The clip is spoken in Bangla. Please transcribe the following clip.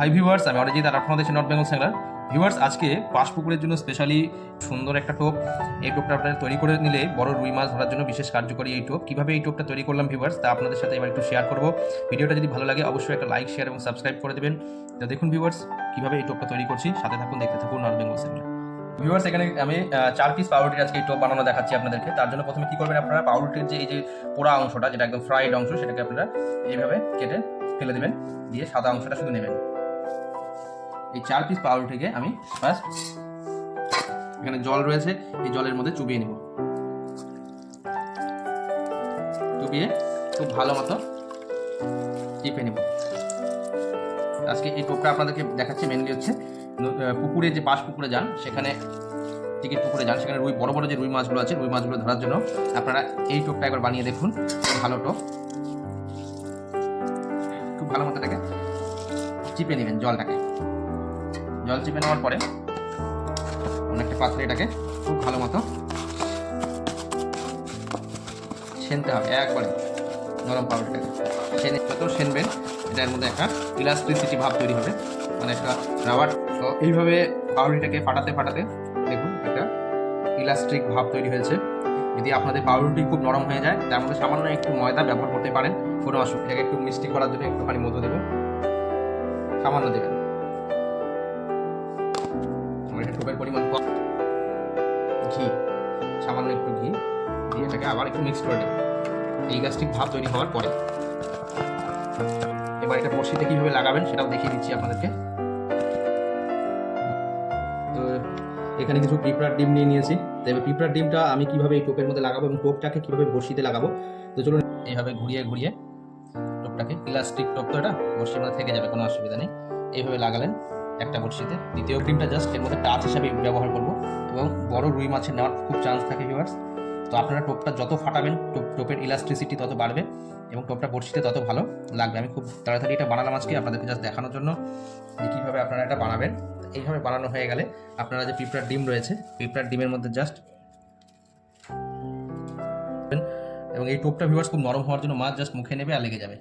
হাই ভিউয়ার্স আমি অরিজিৎ আর আপনাদের নর্থ বেঙ্গল স্যাংলার ভিউয়ার্স আজকে পাশ পুকুরের জন্য স্পেশালি সুন্দর একটা টোপ। এই টোপটা আপনারা তৈরি করে নিলে বড় রুই মাছ ধরার জন্য বিশেষ কার্যকরী এই টোপ। কীভাবে এই টোপটা তৈরি করলাম ভিউয়ার্স তা আপনাদের সাথে এবার একটু শেয়ার করব। ভিডিওটা যদি ভালো লাগে, অবশ্যই একটা লাইক শেয়ার এবং সাবস্ক্রাইব করে দেবেন। তো দেখুন ভিউয়ার্স কীভাবে এই টোপটা তৈরি করছি। সাথে থাকুন, দেখতে থাকুন নর্থ বেঙ্গল স্যাংলার ভিউয়ার্স এখানে আমি চার পিস পাউরুটির আজকে এই টোপ বানানো দেখাচ্ছি আপনাদেরকে। তার জন্য প্রথমে কী করবেন আপনারা? পাউরুটির যে এই যে পোড়া অংশটা, যেটা একদম ফ্রাইড অংশ, সেটাকে আপনারা এইভাবে কেটে ফেলে দেবেন। দিয়ে সাদা অংশটা শুধু নেবেন। এই চার পিস পাউরুটিকে আমি ফার্স্ট এখানে জল রয়েছে, এই জলের মধ্যে চুবিয়ে নেব। চুবিয়ে খুব ভালো মতো চিপে নেব। আজকে এই টোপটা আপনাদেরকে দেখাচ্ছি মেনলি হচ্ছে পুকুরে যে পাশ পুকুরে যান, সেখানে টিকিট পুকুরে যান, সেখানে রুই, বড় বড় যে রুই মাছগুলো আছে, রুই মাছগুলো ধরার জন্য আপনারা এই টোপটা একবার বানিয়ে দেখুন ভালো টোপ। খুব ভালো মতো এটাকে চিপে নেবেন জলটাকে। জল চিপে নেওয়ার পরে অনেকটা পাত্রে এটাকে খুব ভালো মতো সেনতে হবে, একবারে নরম পাউডারটাকে। সেনে যত সেনবেন, এটার মধ্যে একটা ইলাস্ট্রিসিটি ভাব তৈরি হবে মানে একটা রাবার তো এইভাবে পাউরুটিটাকে ফাটাতে ফাটাতে দেখুন একটা ইলাস্ট্রিক ভাব তৈরি হয়েছে। যদি আপনাদের পাউরুটি খুব নরম হয়ে যায়, তার মধ্যে সামান্য একটু ময়দা ব্যবহার করতে পারেন, কোনো অসুবিধা একটু মিষ্টি করার জন্য একটুখানি মধু দেবেন সামান্য দেবেন। আমার এটা টোপের পরিমাণ কম। ঘি, সামান্য একটু ঘি, দিয়ে এটাকে আবার একটু মিক্স করে নেবেন এই গাছটি ভাব তৈরি হওয়ার পরে। এবার এটা বড়শিতে কীভাবে লাগাবেন সেটাও দেখিয়ে দিচ্ছি আপনাদেরকে। তো এখানে কিছু পিঁপড়ার ডিম নিয়ে নিয়েছি। তো এবার পিঁপড়ার ডিমটা আমি কীভাবে এই টোপের মধ্যে লাগাবো এবং টোপটাকে কীভাবে বড়শিতে লাগাবো? তো চলুন এইভাবে ঘুরিয়ে ঘুরিয়ে টোপটাকে ইলাস্টিক টোপ তো এটা, বড়শির মধ্যে থেকে যাবে, কোনো অসুবিধা নেই। এইভাবে লাগালেন। একটা বড়শিতে দ্বিতীয় ক্রিমটা জাস্ট এর মধ্যে টাচ হিসাবে ব্যবহার করব। এবং বড় রুই মাছের নেওয়ার খুব চান্স থাকে ভিউয়ার্স তো আপনারা টোপটা যত ফাটাবেন, টোপ, টোপের ইলাস্ট্রিসিটি তত বাড়বে এবং টোপটা বড়শিতে তত ভালো লাগবে। আমি খুব তাড়াতাড়ি এটা বানালাম আজকে আপনাদেরকে জাস্ট দেখানোর জন্য যে কীভাবে আপনারা এটা বানাবেন। এইভাবে বানানো হয়ে গেলে আপনারা যে পিঁপড়ার ডিম রয়েছে, পিঁপড়ার ডিমের মধ্যে জাস্ট এবং এই টোপটা ভিউয়ার্স খুব নরম হওয়ার জন্য মাছ জাস্ট মুখে নেবে আর লেগে যাবে।